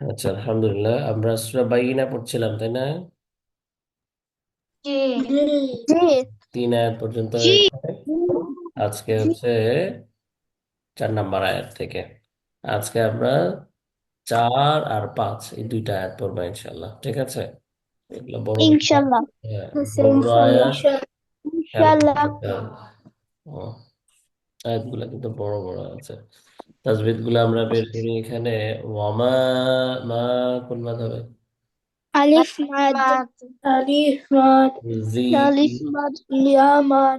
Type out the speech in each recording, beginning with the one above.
আচ্ছা আলহামদুলিল্লাহ। আমরা সূরা বাইয়িনা পড়ছিলাম তাই না? জি। জি। তিন আয়াত পর্যন্ত জি। হয়েছে আজকে হচ্ছে চার নাম্বার আয়াত থেকে। আজকে আমরা চার আর পাঁচ এই দুইটা আয়াত পড়ব ইনশাল্লাহ ঠিক আছে? এগুলো বড় ইনশাল্লাহ হ্যাঁ, বড় আয়াত। খেয়াল ইনশাল্লাহ করতে হবে। আয়াতগুলো কিন্তু বড় বড় আছে। তাজবিদগুলো আমরা বের করি এখানে। ওয়ামা মা কোন মাদ হবে? আলিফ মাদ। আলিফ মাদ। জি। আলিফ মাদ ইয়া মাদ।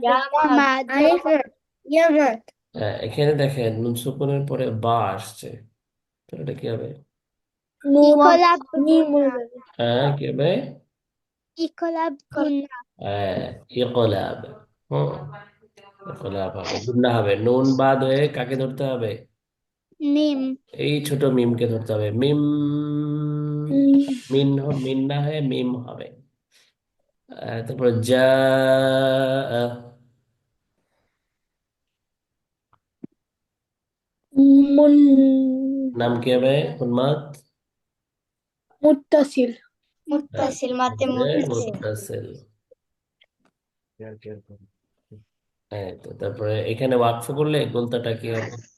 আলিফ মাদ ইয়া মাদ। হ্যাঁ, এখানে দেখেন নুন সুকুনের পরে বা আসছে। তো এটা কি হবে? হ্যাঁ কি হবে? ইকলাব গুন্না হ্যাঁ ইকলাব। হুম ইকলাব হবে গুন্না হবে। নুন বাদ হয়ে কাকে ধরতে হবে? মিম। এই ছোট মিমকে ধরতে হবে। মিম মিন হ- মিন না হয়ে মিম হবে। তারপরে যা মুন নাম কি হবে? উন্মাদ? মুত্তাসিল। মুত্তাসিল মাতে মুত্তাসিল। হ্যাঁ তো তারপরে এখানে ওয়াকফ করলে গোলতাটা কি হবে?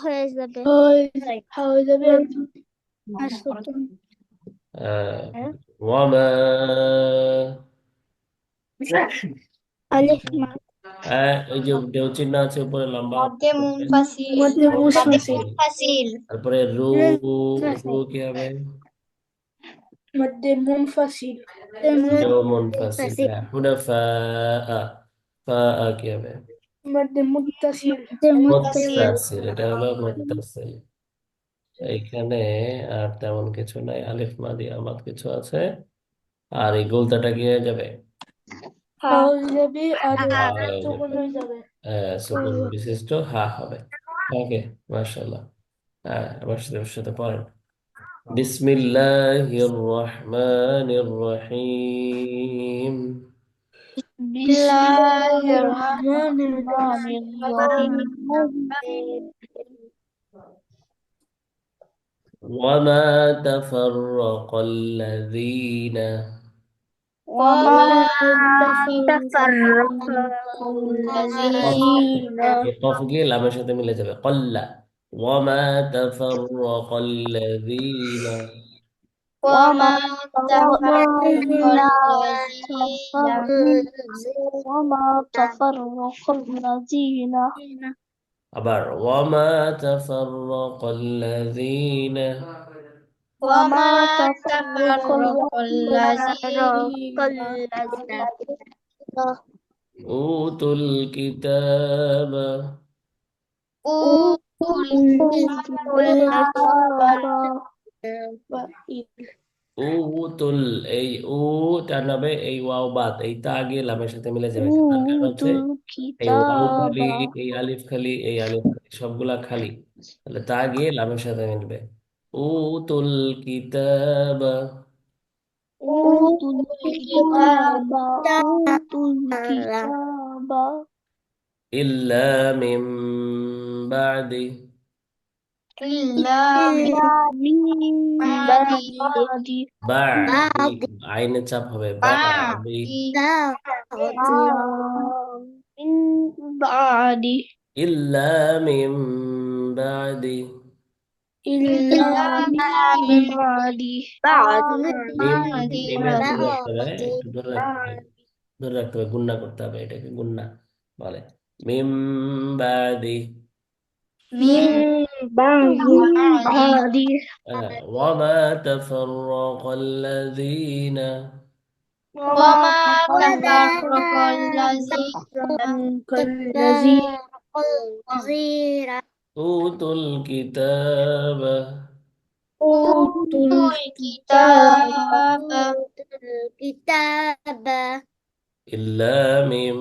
হয়ে যাবে হয়ে হয়ে যাবে আসুতুন আহ, আলিফ মাদ হ্যাঁ ওই যে ঢেউ চিহ্ন আছে উপরে লম্বা মাতে মুনফাসিল মধ্যে মুনফাসিল মুনফাসিল তারপরে রু রু কি হবে মধ্যে মুনফাসিল রু মুনফাসিল হ্যাঁ হুনাফা ফা কি হবে মধ্যে মুত্তাসিল মুত্তাসিল এটা হলো মুত্তাসিল এইখানে আর তেমন কিছু নাই। আলিফ মাদি আমাদ কিছু আছে। আর এই কি হয়ে যাবে? হয়ে যাবে আর হা হয়ে সুকুন বিশিষ্ট হা হবে। ওকে মাশাআল্লাহ। হ্যাঁ আমার সাথে ওর সাথে পড়েন। বিসমিল্লাহির রহমানির রহিম। বিসমিল্লাহির রহমানির রহমানির রহিম وما تفرق الذين وما تفرق الذين قف গিয়ে লামের সাথে মিলে যাবে قل وما تفرق الذين وما تفرق الذين أبر وما تفرق الذين وما تفرق الذين أوتوا الكتاب. أوتوا الكتاب. أوتوا উতুল এই উ টান হবে এই ওয়াও বাদ এই তা আগে লামের সাথে মিলে যাবে তার কারণ হচ্ছে এই ওয়াও খালি এই আলিফ খালি এই আলিফ খালি সবগুলা খালি তাহলে তা গিয়ে লামের সাথে মিলবে উতুল কিতাব أوتوا الكتاب أوتوا الكتاب ইল্লা মিম বাদি إلا من بعد বাদি আইনে চাপ হবে। ইল্লা মিম বাদি। ধরে রাখতে হবে গুন্না করতে হবে এটাকে গুন্না বলে। মিম বাদি। من بعد آه. وما تفرق الذين. وما تفرق الذين. أوتوا الكتاب. أوتوا الكتاب. إلا من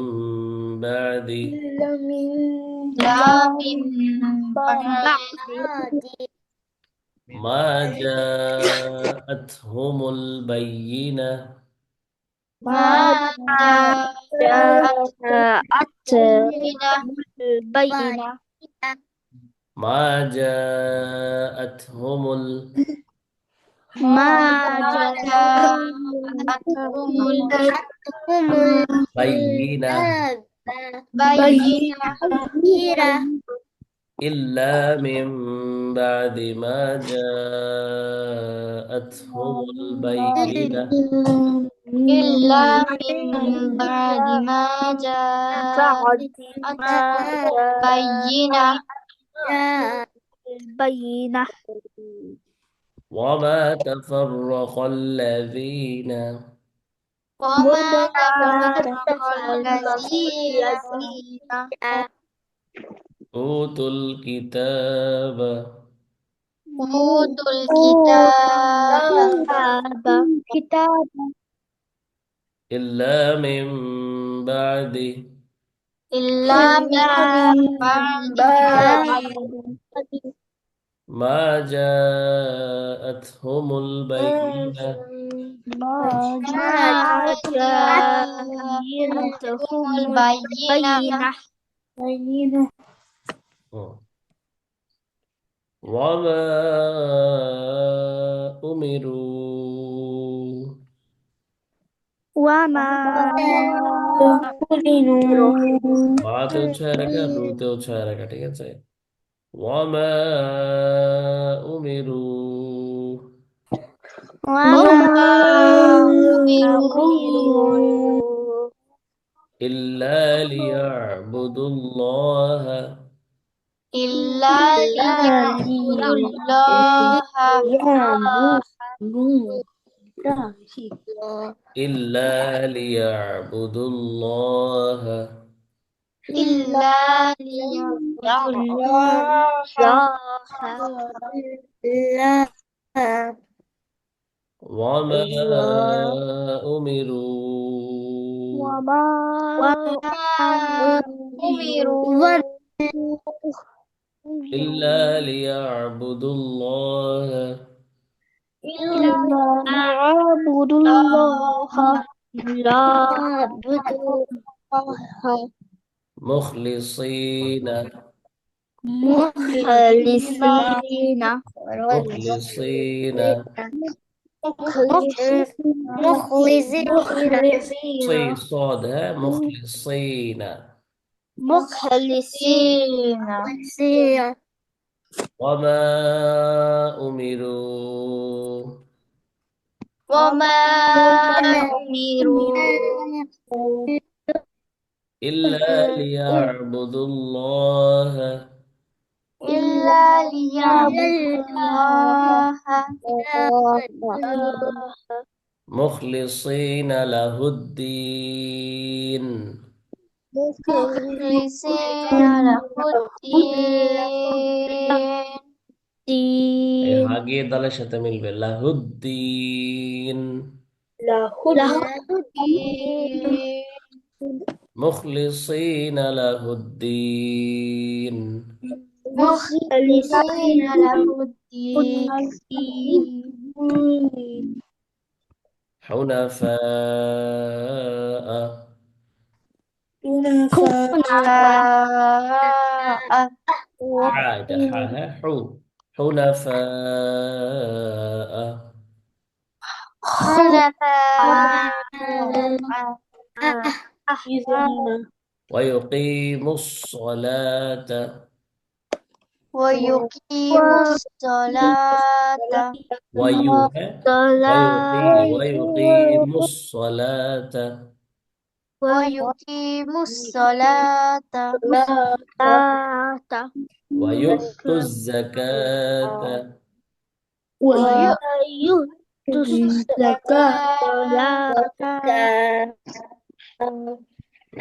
بعد. إلا من ما جاءتهم البينة. ما جاءت البينة. ما جاءتهم ال ما جاءتهم بينة إلا من بعد ما جاءتهم البينة إلا من بعد ما جاءتهم البينة البينة وما تفرق الذين وما أوتوا الكتاب. أوتوا الكتاب كتاب إلا من بعد. إلا من بعد. ما جاءتهم البينة ما جاءتهم البينة بينة وما أمروا وما يأكلون বাতে উচ্চায় রাখা রুতে উচ্চায় রাখা ঠিক আছে وما أمروا وما أمروا إلا ليعبدوا الله إلا ليعبدوا الله إلا ليعبدوا الله إلا وما أمروا وما أمروا إلا ليعبدوا الله إلا ليعبدوا الله يعبدوا الله مخلصين. مخلصين. مخلصين. مخلصين. صي صاد ها؟ مخلصين. مخلصين. وما أمروا. وما أمروا. إلا ليعبدوا الله إلا ليعبدوا الله مخلصين له الدين مخلصين له الدين এই হাগিয়ে দলের সাথে মিলবে লাহুদ্দিন له الدين مخلصين له الدين. مخلصين له الدين. حنفاء. حنفاء. عاد حاها حو حنفاء. حنفاء. الصلاة ويقيم الصلاة. ويو الصلاة. ويقيم الصلاة. ويقيم الصلاة. ويؤتوا الزكاة. ويؤتوا الزكاة.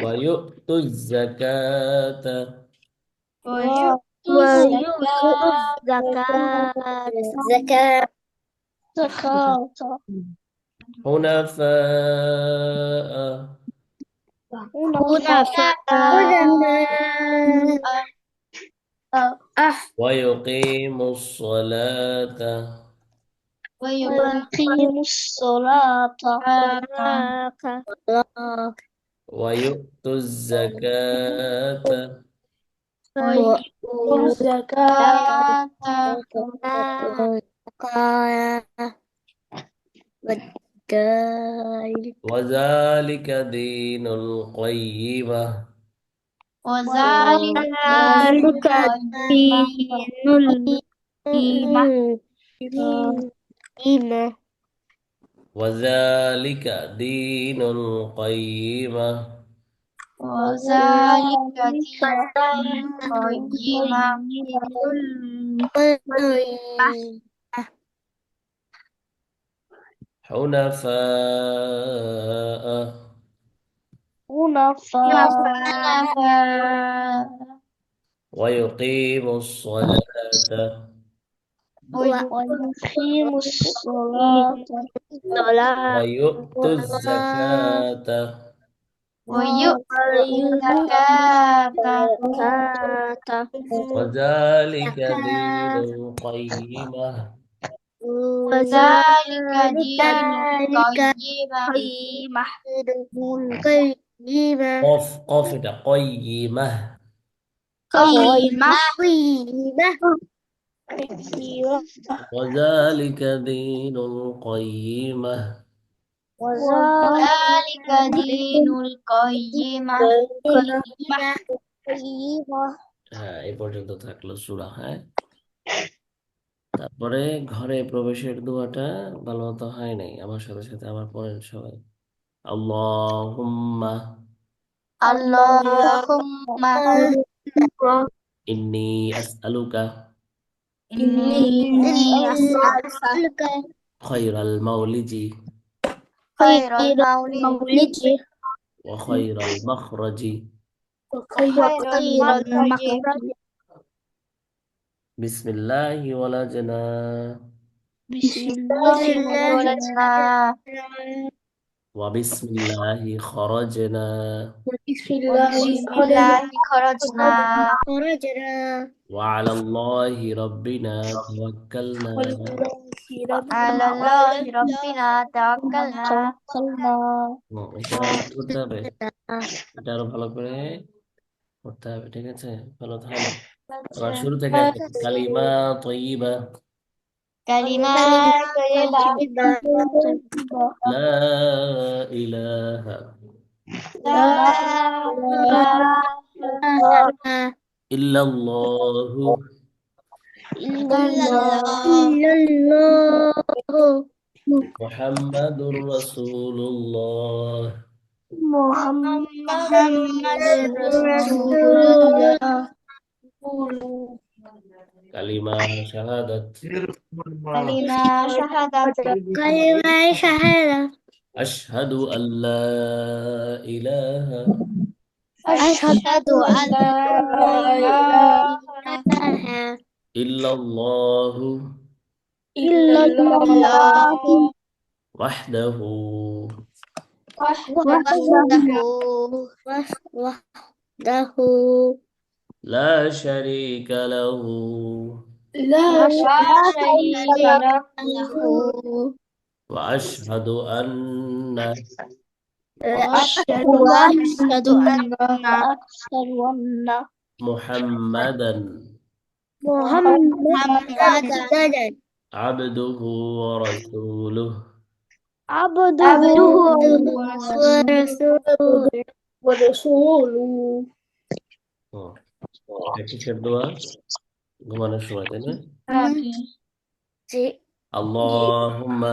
ويؤتوا الزكاة. ويؤتوا الزكاة. زكاة حنفاء. حنفاء. ويقيموا الصلاة. ويقيم الصلاة. ويؤتوا الزكاة. وآتوا الزكاة وذلك دين القيمة. وذلك دين القيمة. وذلك دين القيمة. وذلك دين القيمة حنفاء. حنفاء. ويقيم الصلاة. ويقيم الصلاة ويؤت الزكاة ويؤتي الزكاة وذلك دين القيمة وذلك دين القيمة قف قف ده قيمة قيمة وذلك دين القيمة وذلك دين القيمة হ্যাঁ এই পর্যন্ত থাকলো সূরা হ্যাঁ তারপরে ঘরে প্রবেশের দোয়াটা ভালো মতো হয় নাই আমার সাথে সাথে আমার পড়েন সবাই আল্লাহুম্মা اللهم ইন্নী আসআলুকা إني أسألك خير المولد. خير المولد وخير المخرج. وخير المخرج. بسم الله ولا جنا بسم الله وبسم الله خرجنا. وبسم الله خرجنا. خرجنا. وعلى الله ربنا توكلنا على الله ربنا توكلنا হুম, এটা করতে হবে এটা আরো ভালো করে করতে হবে ঠিক আছে ভালো হয় না আবার শুরু থেকে আসো। কালিমা তয়িবা كلمات طيبة লা ইলাহা إلا الله. إلا الله. محمد رسول الله. محمد رسول الله كلمة شهادة. كلمة شهادة. كلمة شهادة. أشهد أن لا إله أشهد أن لا إله إلا الله. إلا الله وحده. وحده. وحده لا شريك له. لا شريك له. وأشهد أن وأشهد وأشهد أن أشهد أن محمدا محمدا عبده ورسوله عبده ورسوله ورسوله হুম। এটা কিসের দোয়া ঘুমানোর সময় তাই না আল্লাহুম্মা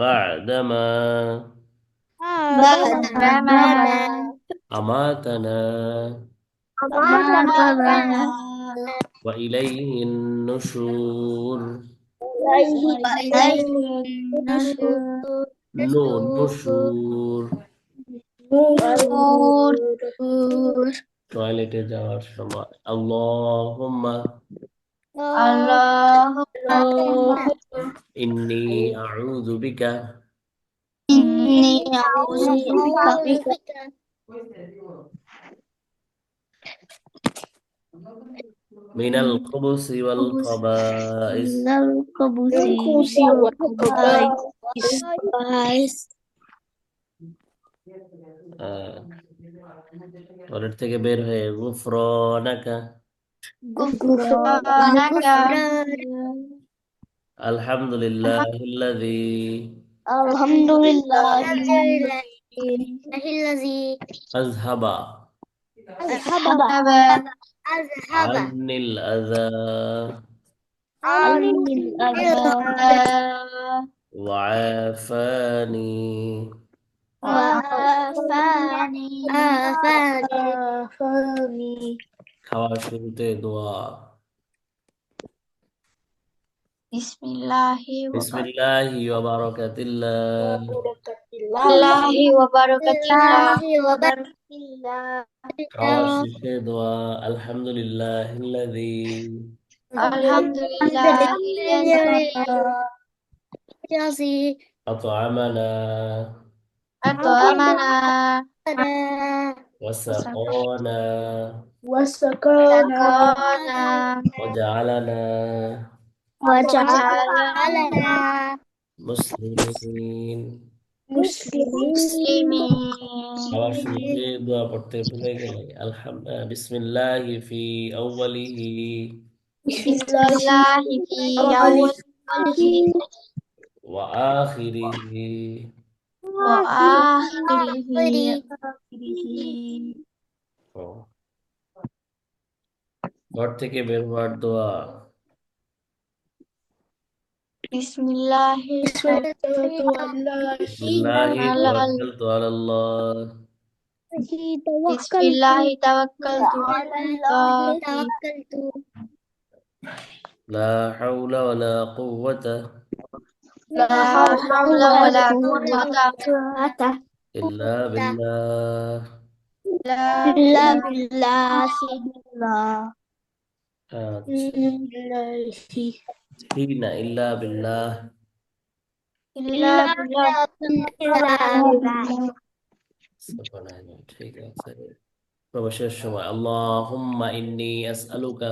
بعدما بعدما أماتنا أماتنا وإليه النشور وإليه النشور نو نشور نور টয়লেটে যাওয়ার সময় আল্লাহুম্মা اللهم ইন্নী আউযু বিকা إني أعوذ بك মিনাল খুবুসি ওয়াল খাবাইস من الخبث الخبث والخبائث টয়লেট থেকে বের হয়ে গুফরানাকা الحمد لله الذي الحمد لله الذي أذهب. أذهب عني الأذى عني الأذى وعافاني. وعافاني. عافاني حواشي دعاء بسم الله بسم الله وبركة الله الله وبركة الله وبركة الله الحمد لله الذي الحمد لله الذي أطعمنا أطعمنا وسقانا وسقانا وجعلنا मुस्लिमीन। सवाल दुआ पढ़ते بسم الله توكلت على الله بسم الله توكلت على الله لا حول ولا قوة لا حول ولا قوة إلا بالله لا إلا بالله سيدنا الله حين إلا بالله إلا بالله سبحانه ঠিক আছে প্রবেশের সময় اللهم إني أسألك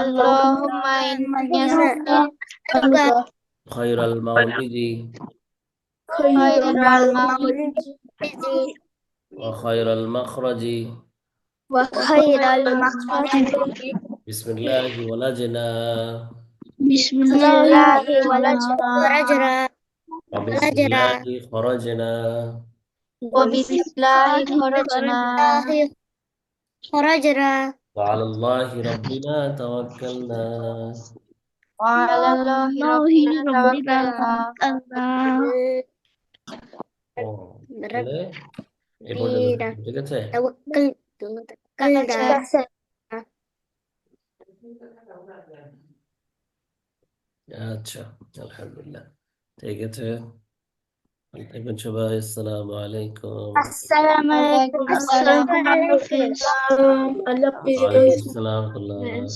اللهم إني أسألك خير المولد خير المولد وخير المخرج وخير المخرج بسم الله ولجنا بسم الله ولجنا ورجنا وبسم الله خرجنا وبسم الله خرجنا خرجنا وعلى الله ربنا توكلنا وعلى الله ربنا توكلنا ও, তাহলে এ পর্যন্ত ঠিক আছে توكلت توكلنا আচ্ছা আলহামদুলিল্লাহ। ঠিক আছে। ভালো সবাই আসসালামু আলাইকুম। আসসালামু আলাইকুম। আসসালামু আলাইকুম। আল্লাহ হাফেজ। আল্লাহ হাফেজ।